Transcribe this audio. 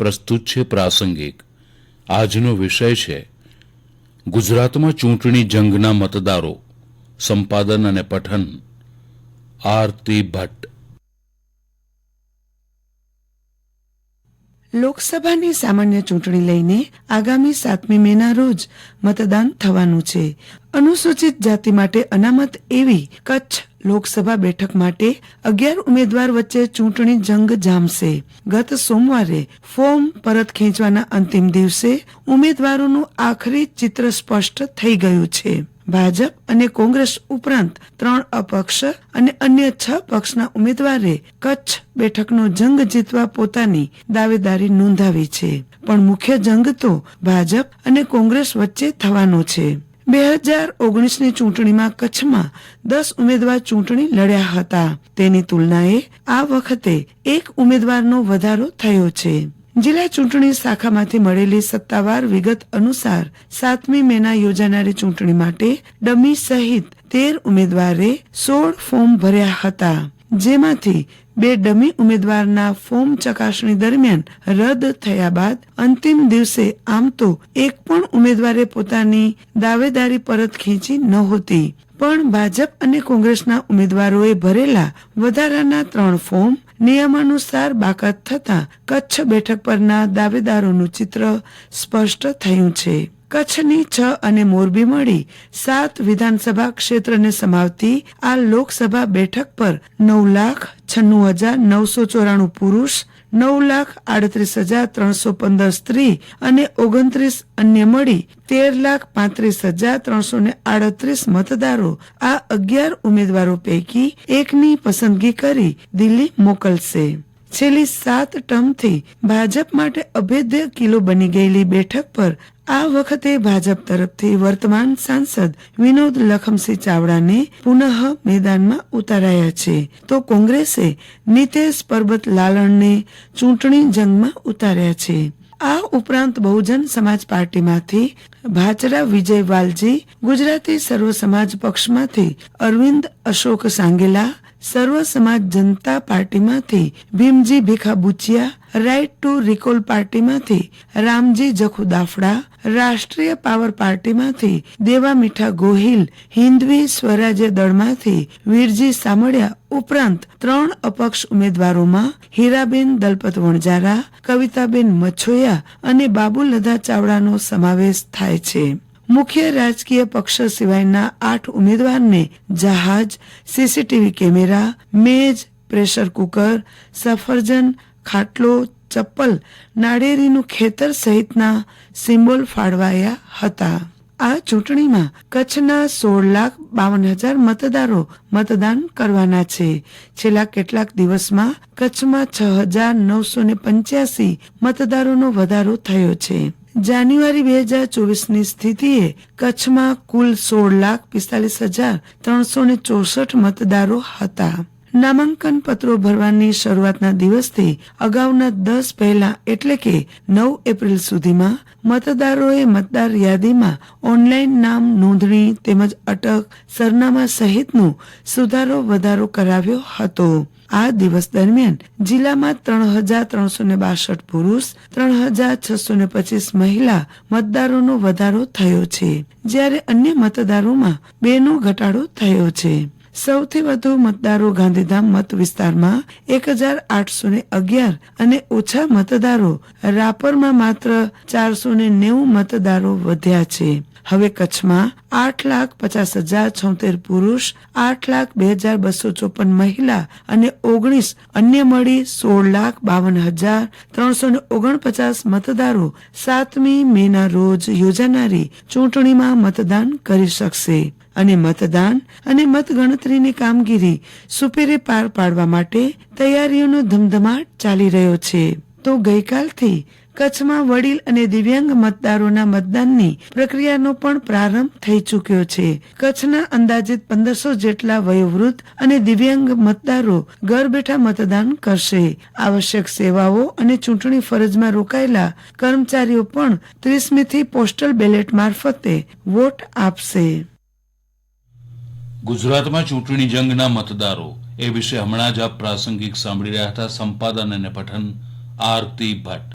પ્રસ્તુત છે પ્રાસંગિક. આજનો વિષય છે, ગુજરાતમાં ચૂંટણી જંગના મતદારો, સંપાદન અને પઠન. આરતી ભટ્ટ. લોકસભાની સામાન્ય ચૂંટણી લઈને આગામી સાતમી મેના રોજ મતદાન થવાનું છે. અનુસૂચિત જાતિ માટે અનામત એવી કચ્છ લોકસભા બેઠક માટે અગિયાર ઉમેદવાર વચ્ચે ચૂંટણી જંગ જામશે. ગત સોમવારે ફોર્મ પરત ખેંચવાના અંતિમ દિવસે ઉમેદવારોનું આખરી ચિત્ર સ્પષ્ટ થઈ ગયું છે. ભાજપ અને કોંગ્રેસ ઉપરાંત ત્રણ અપક્ષ અને અન્ય છ પક્ષના ઉમેદવારે કચ્છ બેઠકનો જંગ જીતવા પોતાની દાવેદારી નોંધાવી છે. પણ મુખ્ય જંગ તો ભાજપ અને કોંગ્રેસ વચ્ચે થવાનો છે. બે હજાર ઓગણીસની ચૂંટણીમાં કચ્છમાં દસ ઉમેદવાર ચૂંટણી લડ્યા હતા. તેની તુલનાએ આ વખતે એક ઉમેદવારનો વધારો થયો છે. જિલ્લા ચૂંટણી શાખામાંથી મળેલી સત્તાવાર વિગત અનુસાર સાતમી મેના યોજાનારી ચૂંટણી માટે ડમી સહિત તેર ઉમેદવારે સોળ ફોર્મ ભર્યા હતા, જેમાંથી બે ડમી ઉમેદવારના ફોર્મ ચકાસણી દરમિયાન રદ થયા બાદ અંતિમ દિવસે આમ તો એક પણ ઉમેદવારે પોતાની દાવેદારી પરત ખેંચી નહોતી. પણ ભાજપ અને કોંગ્રેસના ઉમેદવારોએ ભરેલા વધારાના ત્રણ ફોર્મ નિયમાનુસાર બાકાત થતા કચ્છ બેઠક પરના દાવેદારોનું ચિત્ર સ્પષ્ટ થયું છે. કચ્છની છ અને મોરબી મળી સાત વિધાનસભા ક્ષેત્રને સમાવતી આ લોકસભા બેઠક પર નવ લાખ છન્નું હજાર નવસો ચોરાણું પુરુષ, નવ લાખ આડત્રીસ હજાર ત્રણસો પંદર સ્ત્રી અને ઓગણત્રીસ અન્ય મળી તેર લાખ પાંત્રીસ હજાર ત્રણસો ને આડત્રીસ મતદારો. આ અગિયાર ઉમેદવારો પૈકી એકની પસંદગી કરી દિલ્હી મોકલશે. છેલ્લી સાત ટર્મથી ભાજપ માટે અભેદ્ય કિલ્લો બની ગયેલી બેઠક પર આ વખતે ભાજપ તરફથી વર્તમાન સાંસદ વિનોદ લખમસિંહ ચાવડાને પુનઃ મેદાનમાં ઉતારાયા છે. તો કોંગ્રેસે નીતેશ પરબત લાલણને ચૂંટણી જંગમાં ઉતાર્યા છે. આ ઉપરાંત બહુજન સમાજ પાર્ટીમાંથી ભાચરા વિજય વાલજી ગુજરાતી સર્વ સમાજ પક્ષમાંથી Arvind Ashok Sangela Sarva Samaj Janata પાર્ટીમાંથી Bhimji Bhikhabuchiya right to recall પાર્ટીમાંથી Ramji Jakhu Dafda, Rashtriya power પાર્ટીમાંથી દેવા મીઠા ગોહિલ, હિન્દવી સ્વરાજ્ય દળમાંથી વીરજી સામળિયા ઉપરાંત ત્રણ અપક્ષ ઉમેદવારોમાં હીરાબેન દલપત વણજારા કવિતાબેન મછોયા અને બાબુલધા ચાવડાનો સમાવેશ થાય છે. મુખ્ય રાજકીય પક્ષ સિવાયના આઠ ઉમેદવારને જહાજ, સીસીટીવી કેમેરા, મેજ, પ્રેશર કુકર, સફરજન, ખાટલો, ચપ્પલ, નાળિયેરીનું ખેતર સહિતના સિમ્બોલ ફાળવાયા હતા. આ ચૂંટણીમાં કચ્છના સોળ લાખ બાવન હજાર મતદારો મતદાન કરવાના છે. છેલ્લા કેટલાક દિવસમાં કચ્છમાં છ હજાર નવસો ને પંચ્યાસી મતદારોનો વધારો થયો છે. જાન્યુઆરી બે હજાર ચોવીસની સ્થિતિએ કચ્છમાં કુલ સોળ લાખ પિસ્તાલીસ હજાર ત્રણસો ચોસઠ મતદારો હતા. નામાંકન પત્રો ભરવાની શરૂઆતના દિવસથી અગાઉના દસ પહેલા એટલે કે નવ એપ્રિલ સુધીમાં મતદારોએ મતદાર યાદીમાં ઓનલાઈન નામ નોંધણી તેમજ અટક સરનામા સહિતનું સુધારો વધારો કરાવ્યો હતો. આ દિવસ દરમિયાન જિલ્લામાં ત્રણ હજાર ત્રણસો ને બાસઠ પુરુષ, ત્રણ હજાર છસો ને પચીસ મહિલા મતદારોનો વધારો થયો છે, જ્યારે અન્ય મતદારોમાં બેનો ઘટાડો થયો છે. સૌથી વધુ મતદારો ગાંધીધામ મત વિસ્તારમાં એક હજાર આઠસો અગિયાર અને ઓછા મતદારો રાપરમાં માત્ર ચારસો નેવું મતદારો વધ્યા છે. હવે કચ્છમાં આઠ લાખ પચાસ હજાર છોતેર પુરુષ, આઠ લાખ બે હજાર બસો ચોપન મહિલા અને ઓગણીસ અન્ય મળી સોળ લાખ બાવન હજાર ત્રણસો ને ઓગણપચાસ મતદારો સાતમી મેના રોજ યોજાનારી ચૂંટણીમાં મતદાન કરી શકશે. અને મતદાન અને મતગણતરીની કામગીરી સુપેરે પાર પાડવા માટે તૈયારીઓનો ધમધમાટ ચાલી રહ્યો છે. તો ગઈકાલથી કચ્છમાં વડીલ અને દિવ્યાંગ મતદારોના મતદાનની પ્રક્રિયાનો પણ પ્રારંભ થઈ ચૂક્યો છે. કચ્છના અંદાજિત પંદરસો જેટલા વયોવૃદ્ધ અને દિવ્યાંગ મતદારો ઘર બેઠા મતદાન કરશે. આવશ્યક સેવાઓ અને ચૂંટણી ફરજમાં રોકાયેલા કર્મચારીઓ પણ ત્રીસમીથી પોસ્ટલ બેલેટ મારફતે વોટ આપશે. ગુજરાતમાં ચૂંટણી જંગના મતદારો એ વિશે હમણાં જ આપ પ્રાસંગિક સાંભળી રહ્યા હતા. સંપાદન અને પઠન, આરતી ભટ્ટ.